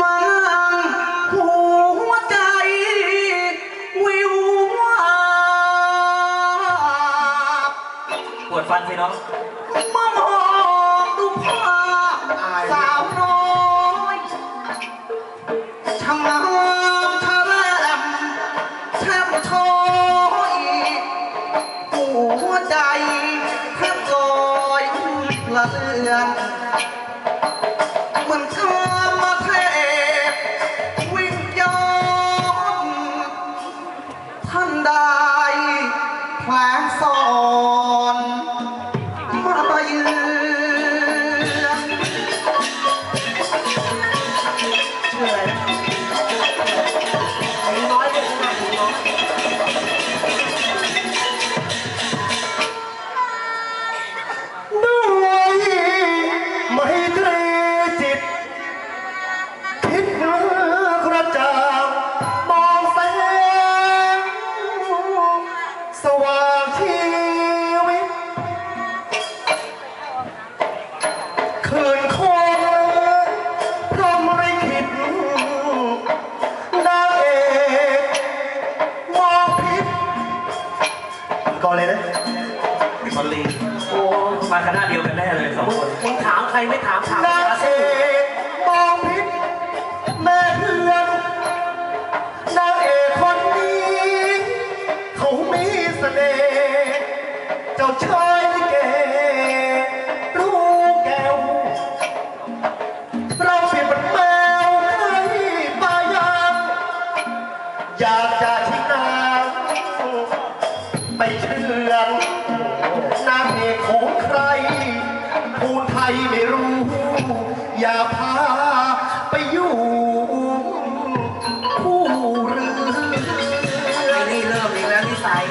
มันหัวใจวิววาบปวดฟันสิน้องมองดูภาพสาวน้อยชะงามทะเลมแทบชยหัวใจ ละเลือนเหมือนกามเทพวิญญาณท่านใดแผลงสอนมาเยือนชื่ออะไร เลยนะบอลลีโอ้มาคณะเดียวกันแน่เลยสองคนมึงถามใครไม่ถามถามนางเอกมองพิษแม่เพื่อนนางเอกคนนี้ เขามีเสน่ห์เจ้าชายลิเกรู้แก้ว เราเปรียบเป็นแมวให้ปลายางอยากจะทิ้งนางไป เชื่อนนางเอของใคร ภูไทยไม่รู้ อย่าพาไปอยู่ผู้เรือ ไอ้นี่เริ่มอีกแล้วนิสัย